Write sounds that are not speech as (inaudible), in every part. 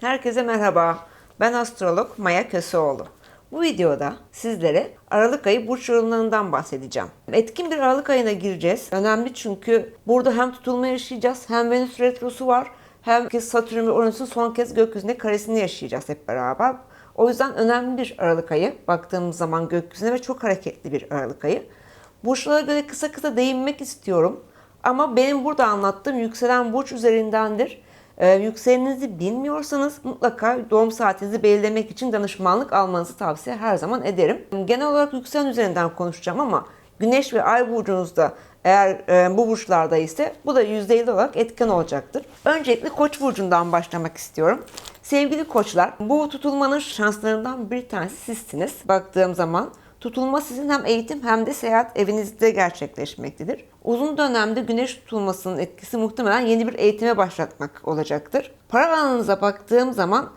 Herkese merhaba. Ben astrolog Maya Köseoğlu. Bu videoda sizlere Aralık ayı burç yorumlarından bahsedeceğim. Etkin bir Aralık ayına gireceğiz. Önemli çünkü burada hem tutulma yaşayacağız hem Venüs retrosu var hem Satürn ve Uranüs'ün son kez gökyüzünde karesini yaşayacağız hep beraber. O yüzden önemli bir Aralık ayı baktığımız zaman gökyüzüne ve çok hareketli bir Aralık ayı. Burçlara göre kısa kısa değinmek istiyorum. Ama benim burada anlattığım yükselen burç üzerindendir. Ee, bilmiyorsanız mutlaka doğum saatinizi belirlemek için danışmanlık almanızı tavsiye her zaman ederim. Genel olarak yükselen üzerinden konuşacağım ama Güneş ve Ay burcunuzda eğer e, bu burçlarda ise bu da %50 olarak etken olacaktır. Öncelikle Koç burcundan başlamak istiyorum. Sevgili koçlar, bu tutulmanın şanslarından bir tanesi sizsiniz. Baktığım zaman Tutulma sizin hem eğitim hem de seyahat evinizde gerçekleşmektedir. Uzun dönemde güneş tutulmasının etkisi muhtemelen yeni bir eğitime başlatmak olacaktır. Para alanınıza baktığım zaman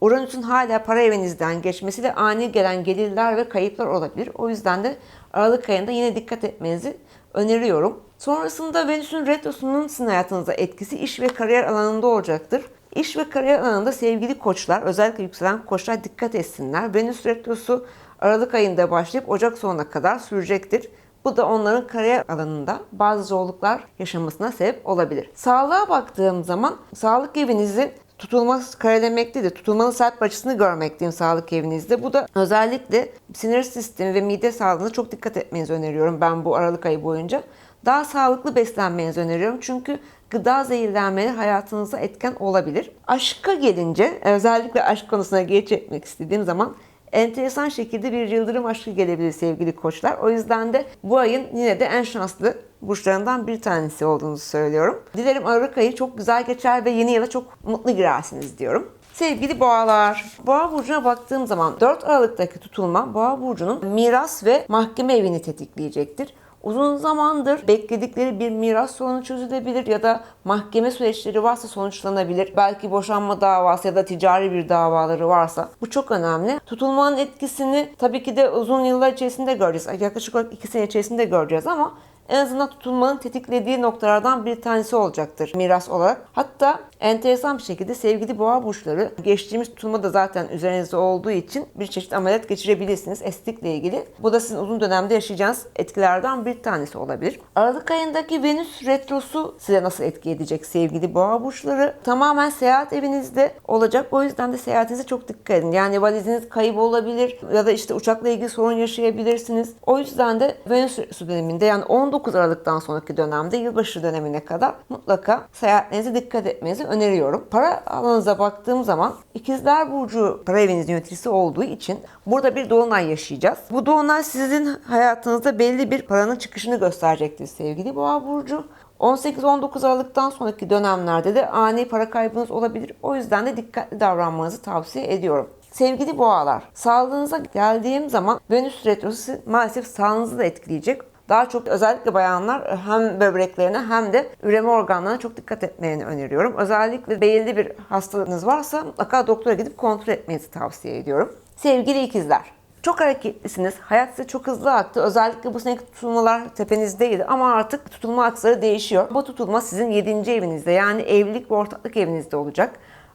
Uranüs'ün hala para evinizden geçmesiyle ani gelen gelirler ve kayıplar olabilir. O yüzden de Aralık ayında yine dikkat etmenizi öneriyorum. Sonrasında Venüs'ün retrosunun sizin hayatınıza etkisi iş ve kariyer alanında olacaktır. İş ve kariyer alanında sevgili koçlar, özellikle yükselen koçlar dikkat etsinler. Venüs retrosu Aralık ayında başlayıp Ocak sonuna kadar sürecektir. Bu da onların kariyer alanında bazı zorluklar yaşamasına sebep olabilir. Sağlığa baktığım zaman sağlık evinizi tutulma karelemektedir. Tutulmanın sert açısını görmekteyim sağlık evinizde. Bu da özellikle sinir sistemi ve mide sağlığına çok dikkat etmenizi öneriyorum ben bu Aralık ayı boyunca. Daha sağlıklı beslenmenizi öneriyorum. Çünkü gıda zehirlenmeleri hayatınıza etken olabilir. Aşka gelince özellikle aşk konusuna geçmek istediğim zaman enteresan şekilde bir yıldırım aşkı gelebilir sevgili koçlar. O yüzden de bu ayın yine de en şanslı burçlarından bir tanesi olduğunu söylüyorum. Dilerim Aralık ayı çok güzel geçer ve yeni yıla çok mutlu girersiniz diyorum. Sevgili boğalar, boğa burcuna baktığım zaman 4 Aralık'taki tutulma boğa burcunun miras ve mahkeme evini tetikleyecektir. Uzun zamandır bekledikleri bir miras sorunu çözülebilir ya da mahkeme süreçleri varsa sonuçlanabilir. Belki boşanma davası ya da ticari bir davaları varsa. Bu çok önemli. Tutulmanın etkisini tabii ki de uzun yıllar içerisinde göreceğiz. Yaklaşık olarak 2 sene içerisinde göreceğiz ama en azından tutulmanın tetiklediği noktalardan bir tanesi olacaktır miras olarak. Hatta enteresan bir şekilde sevgili boğa burçları geçtiğimiz tutulma da zaten üzerinizde olduğu için bir çeşit ameliyat geçirebilirsiniz estetikle ilgili. Bu da sizin uzun dönemde yaşayacağınız etkilerden bir tanesi olabilir. Aralık ayındaki Venüs retrosu size nasıl etki edecek sevgili boğa burçları? Tamamen seyahat evinizde olacak. O yüzden de seyahatinize çok dikkat edin. Yani valiziniz kayıp olabilir ya da işte uçakla ilgili sorun yaşayabilirsiniz. O yüzden de Venüs retrosu döneminde yani 19 Aralık'tan sonraki dönemde yılbaşı dönemine kadar mutlaka seyahatlerinize dikkat etmenizi öneriyorum. Para alanınıza baktığım zaman İkizler Burcu para evinizin yöneticisi olduğu için burada bir dolunay yaşayacağız. Bu dolunay sizin hayatınızda belli bir paranın çıkışını gösterecektir sevgili Boğa Burcu. 18-19 Aralık'tan sonraki dönemlerde de ani para kaybınız olabilir. O yüzden de dikkatli davranmanızı tavsiye ediyorum. Sevgili boğalar, sağlığınıza geldiğim zaman Venüs retrosu maalesef sağlığınızı da etkileyecek. Daha çok özellikle bayanlar hem böbreklerine hem de üreme organlarına çok dikkat etmelerini öneriyorum. Özellikle belirli bir hastalığınız varsa mutlaka doktora gidip kontrol etmenizi tavsiye ediyorum. Sevgili ikizler, çok hareketlisiniz. Hayat size çok hızlı aktı. Özellikle bu seneki tutulmalar tepenizdeydi ama artık tutulma aksları değişiyor. Bu tutulma sizin 7. evinizde yani evlilik ve ortaklık evinizde olacak.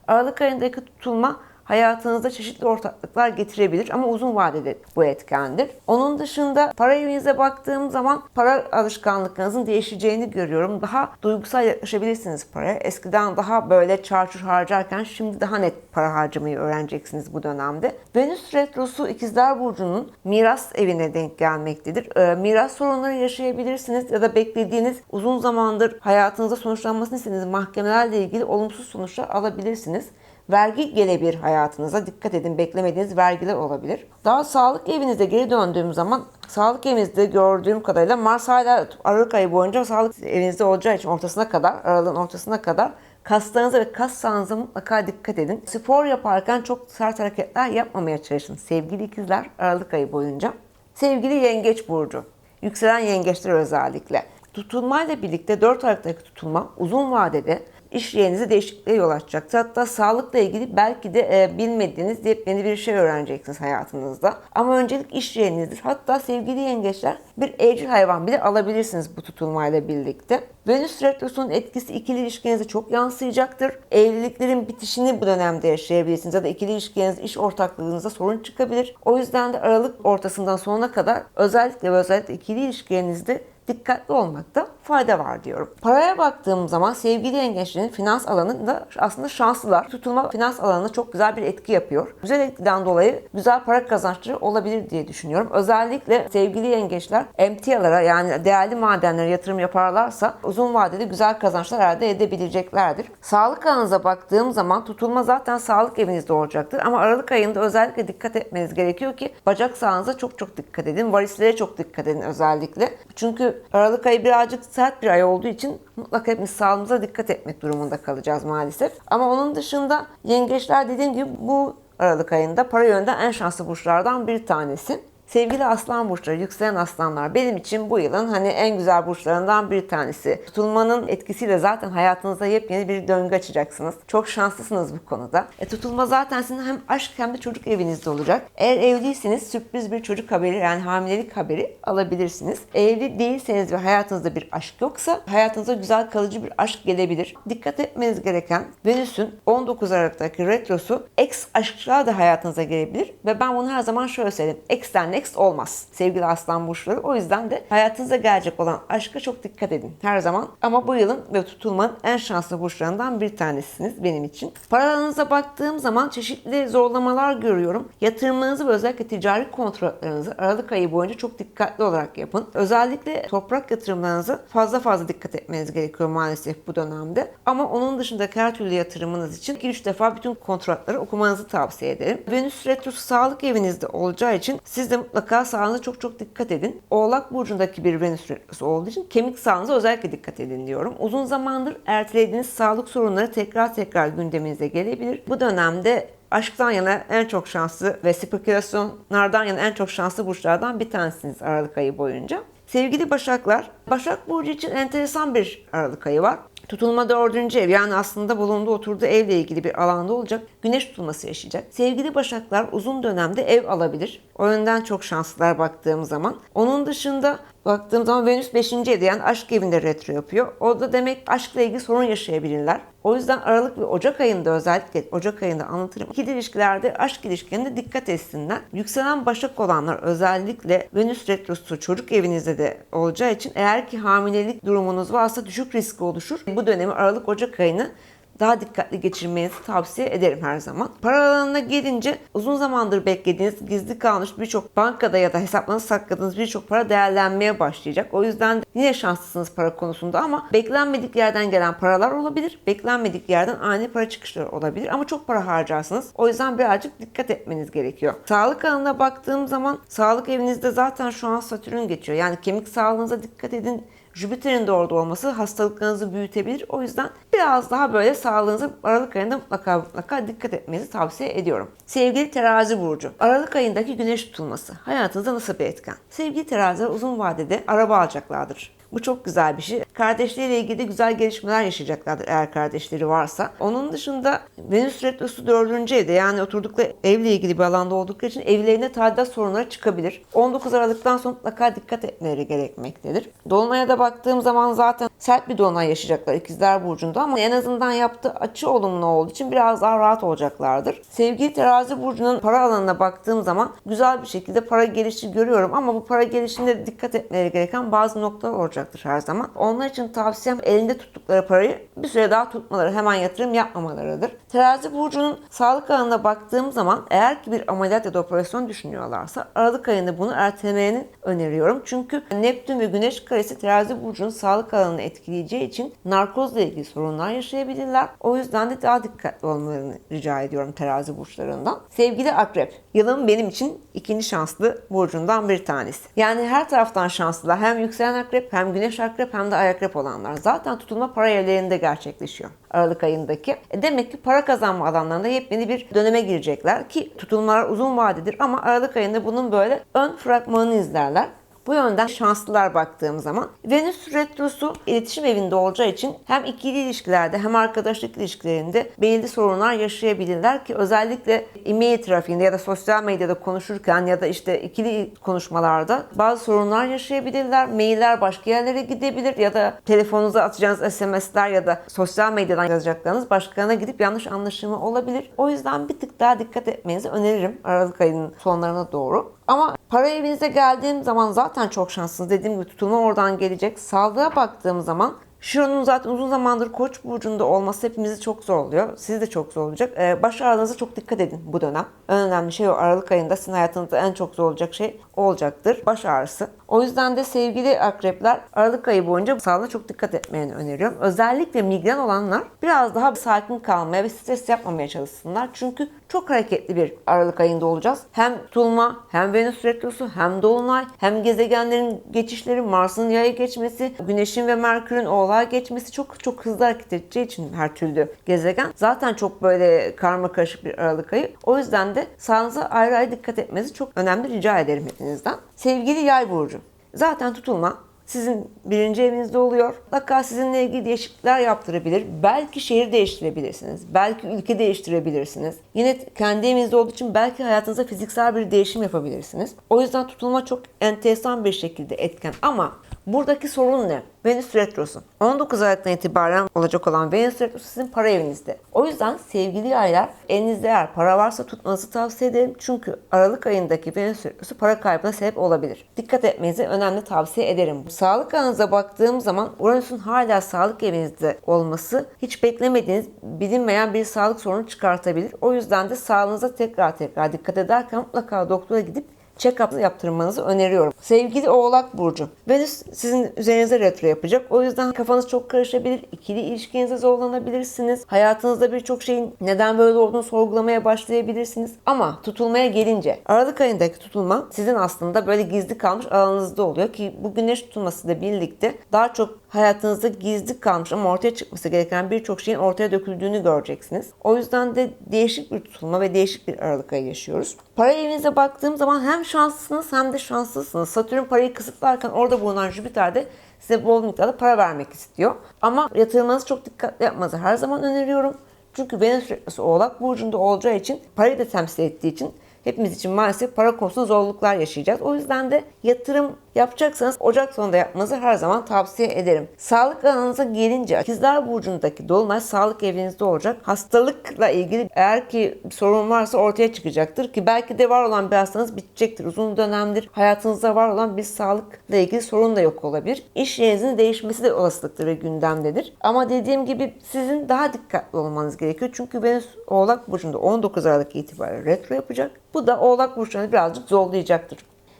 Aralık ayındaki tutulma hayatınızda çeşitli ortaklıklar getirebilir ama uzun vadede bu etkendir. Onun dışında para evinize baktığım zaman para alışkanlıklarınızın değişeceğini görüyorum. Daha duygusal yaklaşabilirsiniz paraya. Eskiden daha böyle çarçur harcarken şimdi daha net para harcamayı öğreneceksiniz bu dönemde. Venüs retrosu ikizler burcunun miras evine denk gelmektedir. Ee, miras sorunları yaşayabilirsiniz ya da beklediğiniz uzun zamandır hayatınızda sonuçlanmasını istediğiniz mahkemelerle ilgili olumsuz sonuçlar alabilirsiniz. Vergi gelebilir hayatınıza. Dikkat edin beklemediğiniz vergiler olabilir. Daha sağlık evinize geri döndüğüm zaman sağlık evinizde gördüğüm kadarıyla Mars hala Aralık ayı boyunca sağlık evinizde olacağı için ortasına kadar, aralığın ortasına kadar kaslarınıza ve kas sağlığınıza mutlaka dikkat edin. Spor yaparken çok sert hareketler yapmamaya çalışın sevgili ikizler Aralık ayı boyunca. Sevgili Yengeç Burcu, yükselen yengeçler özellikle. Tutulmayla birlikte 4 Aralık'taki tutulma uzun vadede iş yerinize değişikliğe yol açacaktır. Hatta sağlıkla ilgili belki de e, bilmediğiniz yepyeni bir şey öğreneceksiniz hayatınızda. Ama öncelik iş yerinizdir. Hatta sevgili yengeçler bir evcil hayvan bile alabilirsiniz bu tutulmayla birlikte. Venüs Retrosu'nun etkisi ikili ilişkinize çok yansıyacaktır. Evliliklerin bitişini bu dönemde yaşayabilirsiniz ya da ikili ilişkinizde iş ortaklığınızda sorun çıkabilir. O yüzden de Aralık ortasından sonuna kadar özellikle ve özellikle ikili ilişkilerinizde dikkatli olmakta fayda var diyorum. Paraya baktığım zaman sevgili yengeçlerin finans alanında aslında şanslılar. Tutulma finans alanına çok güzel bir etki yapıyor. Güzel etkiden dolayı güzel para kazançları olabilir diye düşünüyorum. Özellikle sevgili yengeçler emtialara yani değerli madenlere yatırım yaparlarsa uzun vadede güzel kazançlar elde edebileceklerdir. Sağlık alanınıza baktığım zaman tutulma zaten sağlık evinizde olacaktır. Ama Aralık ayında özellikle dikkat etmeniz gerekiyor ki bacak sağlığınıza çok çok dikkat edin. Varislere çok dikkat edin özellikle. Çünkü Aralık ayı birazcık sert bir ay olduğu için mutlaka hepimiz sağlığımıza dikkat etmek durumunda kalacağız maalesef. Ama onun dışında yengeçler dediğim gibi bu Aralık ayında para yönden en şanslı burçlardan bir tanesi. Sevgili aslan burçları, yükselen aslanlar benim için bu yılın hani en güzel burçlarından bir tanesi. Tutulmanın etkisiyle zaten hayatınızda yepyeni bir döngü açacaksınız. Çok şanslısınız bu konuda. E, tutulma zaten sizin hem aşk hem de çocuk evinizde olacak. Eğer evliyseniz sürpriz bir çocuk haberi yani hamilelik haberi alabilirsiniz. Evli değilseniz ve hayatınızda bir aşk yoksa hayatınıza güzel kalıcı bir aşk gelebilir. Dikkat etmeniz gereken Venüs'ün 19 Aralık'taki retrosu ex aşklar da hayatınıza gelebilir ve ben bunu her zaman şöyle söyleyeyim. Ex'ten next olmaz sevgili aslan burçları. O yüzden de hayatınıza gelecek olan aşka çok dikkat edin her zaman. Ama bu yılın ve tutulmanın en şanslı burçlarından bir tanesiniz benim için. Paralarınıza baktığım zaman çeşitli zorlamalar görüyorum. Yatırımlarınızı ve özellikle ticari kontratlarınızı Aralık ayı boyunca çok dikkatli olarak yapın. Özellikle toprak yatırımlarınızı fazla fazla dikkat etmeniz gerekiyor maalesef bu dönemde. Ama onun dışındaki her türlü yatırımınız için 2-3 defa bütün kontratları okumanızı tavsiye ederim. Venüs Retrosu sağlık evinizde olacağı için siz de mutlaka sağlığınıza çok çok dikkat edin. Oğlak burcundaki bir Venüs retrosu olduğu için kemik sağlığınıza özellikle dikkat edin diyorum. Uzun zamandır ertelediğiniz sağlık sorunları tekrar tekrar gündeminize gelebilir. Bu dönemde aşktan yana en çok şanslı ve spekülasyonlardan yana en çok şanslı burçlardan bir tanesiniz Aralık ayı boyunca. Sevgili Başaklar, Başak Burcu için enteresan bir Aralık ayı var. Tutulma dördüncü ev yani aslında bulunduğu oturduğu evle ilgili bir alanda olacak. Güneş tutulması yaşayacak. Sevgili Başaklar uzun dönemde ev alabilir. O yönden çok şanslılar baktığım zaman. Onun dışında baktığım zaman Venüs 5. evde yani aşk evinde retro yapıyor. O da demek aşkla ilgili sorun yaşayabilirler. O yüzden Aralık ve Ocak ayında özellikle Ocak ayında anlatırım. İkili ilişkilerde aşk ilişkilerinde dikkat etsinler. Yükselen Başak olanlar özellikle Venüs retrosu çocuk evinizde de olacağı için eğer ki hamilelik durumunuz varsa düşük riski oluşur. Bu dönemi Aralık Ocak ayını daha dikkatli geçirmenizi tavsiye ederim her zaman. Para alanına gelince uzun zamandır beklediğiniz gizli kalmış birçok bankada ya da hesaplarınızı sakladığınız birçok para değerlenmeye başlayacak. O yüzden de yine şanslısınız para konusunda ama beklenmedik yerden gelen paralar olabilir. Beklenmedik yerden ani para çıkışları olabilir ama çok para harcarsınız. O yüzden birazcık dikkat etmeniz gerekiyor. Sağlık alanına baktığım zaman sağlık evinizde zaten şu an Satürn geçiyor. Yani kemik sağlığınıza dikkat edin. Jüpiter'in de orada olması hastalıklarınızı büyütebilir. O yüzden biraz daha böyle sağlığınıza Aralık ayında mutlaka mutlaka dikkat etmenizi tavsiye ediyorum. Sevgili terazi burcu. Aralık ayındaki güneş tutulması hayatınızda nasıl bir etken? Sevgili teraziler uzun vadede araba alacaklardır. Bu çok güzel bir şey. Kardeşleriyle ilgili güzel gelişmeler yaşayacaklardır eğer kardeşleri varsa. Onun dışında Venüs Retrosu 4. evde yani oturdukları evle ilgili bir alanda oldukları için evlerine tadilat sorunları çıkabilir. 19 Aralık'tan sonra mutlaka dikkat etmeleri gerekmektedir. Dolunay'a da baktığım zaman zaten sert bir dolunay yaşayacaklar ikizler burcunda ama en azından yaptığı açı olumlu olduğu için biraz daha rahat olacaklardır. Sevgili terazi burcunun para alanına baktığım zaman güzel bir şekilde para gelişi görüyorum ama bu para gelişinde dikkat etmeleri gereken bazı noktalar olacak olacaktır her zaman. Onlar için tavsiyem elinde tuttukları parayı bir süre daha tutmaları, hemen yatırım yapmamalarıdır. Terazi burcunun sağlık alanına baktığım zaman eğer ki bir ameliyat ya da operasyon düşünüyorlarsa Aralık ayında bunu ertelemelerini öneriyorum. Çünkü Neptün ve Güneş karesi terazi burcunun sağlık alanını etkileyeceği için narkozla ilgili sorunlar yaşayabilirler. O yüzden de daha dikkatli olmalarını rica ediyorum terazi burçlarından. Sevgili akrep, yılın benim için ikinci şanslı burcundan bir tanesi. Yani her taraftan şanslılar. Hem yükselen akrep hem güneş akrep hem de ay akrep olanlar. Zaten tutulma para evlerinde gerçekleşiyor. Aralık ayındaki. E demek ki para kazanma alanlarında yepyeni bir döneme girecekler ki tutulmalar uzun vadedir ama Aralık ayında bunun böyle ön fragmanını izlerler. Bu yönden şanslılar baktığım zaman. Venüs retrosu iletişim evinde olacağı için hem ikili ilişkilerde hem arkadaşlık ilişkilerinde belirli sorunlar yaşayabilirler ki özellikle e-mail trafiğinde ya da sosyal medyada konuşurken ya da işte ikili konuşmalarda bazı sorunlar yaşayabilirler. Mailler başka yerlere gidebilir ya da telefonunuza atacağınız SMS'ler ya da sosyal medyadan yazacaklarınız başkalarına gidip yanlış anlaşılma olabilir. O yüzden bir tık daha dikkat etmenizi öneririm Aralık ayının sonlarına doğru. Ama para evinize geldiğim zaman zaten çok şanslısınız. Dediğim gibi tutulma oradan gelecek. Sağlığa baktığım zaman Şiron'un zaten uzun zamandır Koç burcunda olması hepimizi çok zorluyor. Sizi de çok zorlayacak. Ee, baş ağrınıza çok dikkat edin bu dönem. En önemli şey o Aralık ayında sizin hayatınızda en çok zorlayacak şey olacaktır. Baş ağrısı. O yüzden de sevgili akrepler Aralık ayı boyunca sağlığına çok dikkat etmeni öneriyorum. Özellikle migren olanlar biraz daha sakin kalmaya ve stres yapmamaya çalışsınlar. Çünkü çok hareketli bir Aralık ayında olacağız. Hem tutulma, hem Venüs retrosu, hem dolunay, hem gezegenlerin geçişleri, Mars'ın yaya geçmesi, Güneş'in ve Merkür'ün oğlağa geçmesi çok çok hızlı hareket edeceği için her türlü gezegen. Zaten çok böyle karma karışık bir Aralık ayı. O yüzden de sağlığınıza ayrı ayrı dikkat etmenizi çok önemli rica ederim hepinizden. Sevgili Yay burcu. Zaten tutulma sizin birinci evinizde oluyor. Mutlaka sizinle ilgili değişiklikler yaptırabilir. Belki şehir değiştirebilirsiniz. Belki ülke değiştirebilirsiniz. Yine kendi evinizde olduğu için belki hayatınızda fiziksel bir değişim yapabilirsiniz. O yüzden tutulma çok enteresan bir şekilde etken. Ama buradaki sorun ne? Venüs Retrosu. 19 Aralık'tan itibaren olacak olan Venüs Retrosu sizin para evinizde. O yüzden sevgili yaylar elinizde eğer para varsa tutmanızı tavsiye ederim. Çünkü Aralık ayındaki Venüs Retrosu para kaybına sebep olabilir. Dikkat etmenizi önemli tavsiye ederim. Sağlık alanınıza baktığım zaman Uranüs'ün hala sağlık evinizde olması hiç beklemediğiniz bilinmeyen bir sağlık sorunu çıkartabilir. O yüzden de sağlığınıza tekrar tekrar dikkat ederken mutlaka doktora gidip check-up yaptırmanızı öneriyorum. Sevgili Oğlak Burcu. Venüs sizin üzerinize retro yapacak. O yüzden kafanız çok karışabilir. İkili ilişkinize zorlanabilirsiniz. Hayatınızda birçok şeyin neden böyle olduğunu sorgulamaya başlayabilirsiniz. Ama tutulmaya gelince Aralık ayındaki tutulma sizin aslında böyle gizli kalmış alanınızda oluyor ki bu güneş tutulmasıyla birlikte daha çok hayatınızda gizli kalmış ama ortaya çıkması gereken birçok şeyin ortaya döküldüğünü göreceksiniz. O yüzden de değişik bir tutulma ve değişik bir Aralık ayı yaşıyoruz. Para evinize baktığım zaman hem şanslısınız hem de şanslısınız. Satürn parayı kısıtlarken orada bulunan Jüpiter de size bol miktarda para vermek istiyor. Ama yatırmanızı çok dikkatli yapmanızı her zaman öneriyorum. Çünkü Venüs retrosu Oğlak Burcu'nda olacağı için parayı da temsil ettiği için hepimiz için maalesef para konusunda zorluklar yaşayacağız. O yüzden de yatırım yapacaksanız Ocak sonunda yapmanızı her zaman tavsiye ederim. Sağlık alanınıza gelince İkizler Burcu'ndaki Dolunay sağlık evinizde olacak. Hastalıkla ilgili eğer ki sorun varsa ortaya çıkacaktır ki belki de var olan bir hastanız bitecektir. Uzun dönemdir hayatınızda var olan bir sağlıkla ilgili sorun da yok olabilir. İş yerinizin değişmesi de olasılıktır ve gündemdedir. Ama dediğim gibi sizin daha dikkatli olmanız gerekiyor. Çünkü Venüs Oğlak Burcu'nda 19 Aralık itibariyle retro yapacak. Bu da Oğlak Burcu'nu birazcık zorlayacaktır.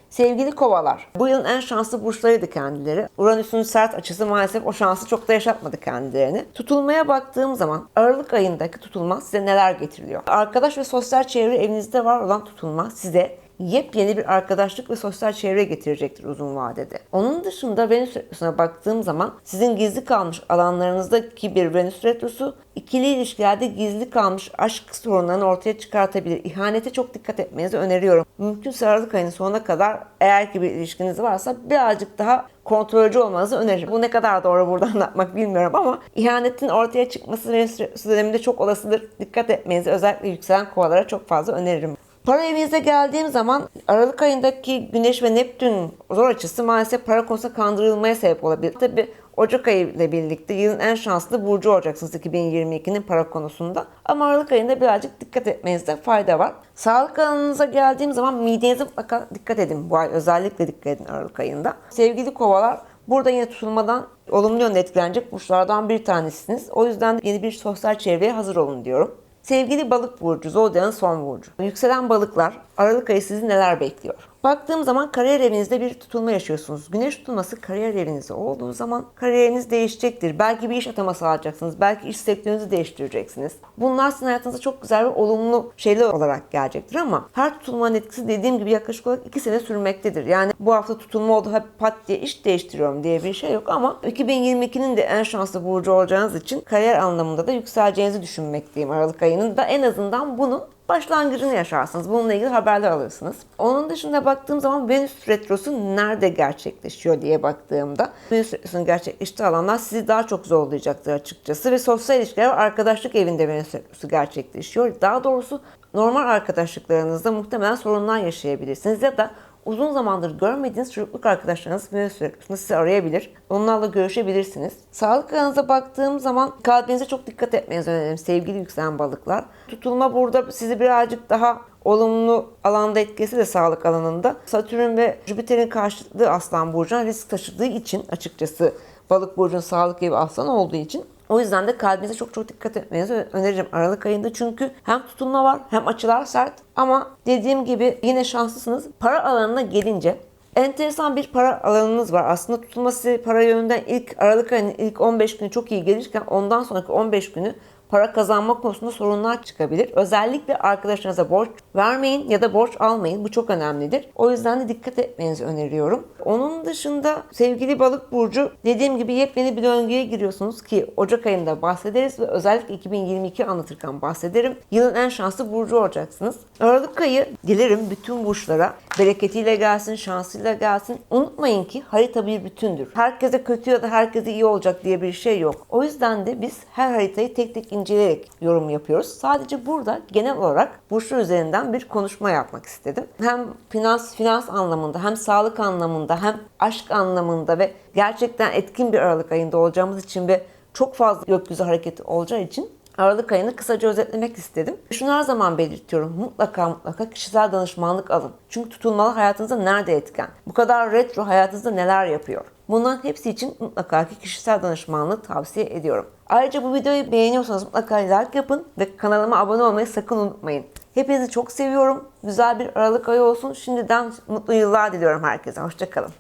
Sevgili kovalar, bu yılın en şanslı burçlarıydı kendileri. Uranüs'ün sert açısı maalesef o şansı çok da yaşatmadı kendilerini. Tutulmaya baktığım zaman Aralık ayındaki tutulma size neler getiriyor? Arkadaş ve sosyal çevre evinizde var olan tutulma size yepyeni bir arkadaşlık ve sosyal çevre getirecektir uzun vadede. Onun dışında Venüs Retrosu'na baktığım zaman sizin gizli kalmış alanlarınızdaki bir Venüs Retrosu ikili ilişkilerde gizli kalmış aşk sorunlarını ortaya çıkartabilir. İhanete çok dikkat etmenizi öneriyorum. Mümkünse Aralık ayının sonuna kadar eğer ki bir ilişkiniz varsa birazcık daha kontrolcü olmanızı öneririm. Bu ne kadar doğru burada anlatmak (laughs) bilmiyorum ama ihanetin ortaya çıkması Venüs döneminde çok olasıdır. Dikkat etmenizi özellikle yükselen kovalara çok fazla öneririm. Para evinize geldiğim zaman Aralık ayındaki Güneş ve Neptün zor açısı maalesef para konusunda kandırılmaya sebep olabilir. Tabi Ocak ayı ile birlikte yılın en şanslı burcu olacaksınız 2022'nin para konusunda. Ama Aralık ayında birazcık dikkat etmenizde fayda var. Sağlık alanınıza geldiğim zaman midenize mutlaka dikkat edin. Bu ay özellikle dikkat edin Aralık ayında. Sevgili kovalar Burada yine tutulmadan olumlu yönde etkilenecek burçlardan bir tanesiniz. O yüzden yeni bir sosyal çevreye hazır olun diyorum. Sevgili balık burcu, Zodya'nın son burcu. Yükselen balıklar, Aralık ayı sizi neler bekliyor? Baktığım zaman kariyer evinizde bir tutulma yaşıyorsunuz. Güneş tutulması kariyer evinizde olduğu zaman kariyeriniz değişecektir. Belki bir iş ataması alacaksınız. Belki iş sektörünüzü değiştireceksiniz. Bunlar sizin hayatınıza çok güzel ve olumlu şeyler olarak gelecektir ama her tutulmanın etkisi dediğim gibi yaklaşık olarak 2 sene sürmektedir. Yani bu hafta tutulma oldu hep pat diye iş değiştiriyorum diye bir şey yok ama 2022'nin de en şanslı burcu olacağınız için kariyer anlamında da yükseleceğinizi düşünmekteyim Aralık ayının da en azından bunun başlangıcını yaşarsınız. Bununla ilgili haberler alırsınız. Onun dışında baktığım zaman Venüs Retrosu nerede gerçekleşiyor diye baktığımda Venüs Retrosu'nun gerçekleştiği alanlar sizi daha çok zorlayacaktır açıkçası ve sosyal ilişkiler ve arkadaşlık evinde Venüs Retrosu gerçekleşiyor. Daha doğrusu normal arkadaşlıklarınızda muhtemelen sorunlar yaşayabilirsiniz ya da uzun zamandır görmediğiniz çocukluk arkadaşlarınız Venüs Retrosu'nda sizi arayabilir. Onlarla görüşebilirsiniz. Sağlık alanınıza baktığım zaman kalbinize çok dikkat etmenizi öneririm sevgili yükselen balıklar. Tutulma burada sizi birazcık daha olumlu alanda etkisi de sağlık alanında. Satürn ve Jüpiter'in karşıtlığı Aslan Burcu'na risk taşıdığı için açıkçası Balık Burcu'nun sağlık evi Aslan olduğu için o yüzden de kalbinize çok çok dikkat etmenizi öneririm Aralık ayında. Çünkü hem tutulma var hem açılar sert. Ama dediğim gibi yine şanslısınız. Para alanına gelince enteresan bir para alanınız var. Aslında tutulması para yönünden ilk Aralık ayının ilk 15 günü çok iyi gelirken ondan sonraki 15 günü para kazanma konusunda sorunlar çıkabilir. Özellikle arkadaşlarınıza borç vermeyin ya da borç almayın. Bu çok önemlidir. O yüzden de dikkat etmenizi öneriyorum. Onun dışında sevgili balık burcu dediğim gibi yepyeni bir döngüye giriyorsunuz ki Ocak ayında bahsederiz ve özellikle 2022 anlatırken bahsederim. Yılın en şanslı burcu olacaksınız. Aralık ayı dilerim bütün burçlara bereketiyle gelsin, şansıyla gelsin. Unutmayın ki harita bir bütündür. Herkese kötü ya da herkese iyi olacak diye bir şey yok. O yüzden de biz her haritayı tek tek inceleyerek yorum yapıyoruz. Sadece burada genel olarak burçlar üzerinden bir konuşma yapmak istedim. Hem finans finans anlamında hem sağlık anlamında hem aşk anlamında ve gerçekten etkin bir Aralık ayında olacağımız için ve çok fazla gökyüzü hareketi olacağı için Aralık ayını kısaca özetlemek istedim. Şunu her zaman belirtiyorum. Mutlaka mutlaka kişisel danışmanlık alın. Çünkü tutulmalar hayatınızda nerede etken? Bu kadar retro hayatınızda neler yapıyor? Bunların hepsi için mutlaka ki kişisel danışmanlığı tavsiye ediyorum. Ayrıca bu videoyu beğeniyorsanız mutlaka like yapın ve kanalıma abone olmayı sakın unutmayın. Hepinizi çok seviyorum. Güzel bir Aralık ayı olsun. Şimdiden mutlu yıllar diliyorum herkese. Hoşçakalın.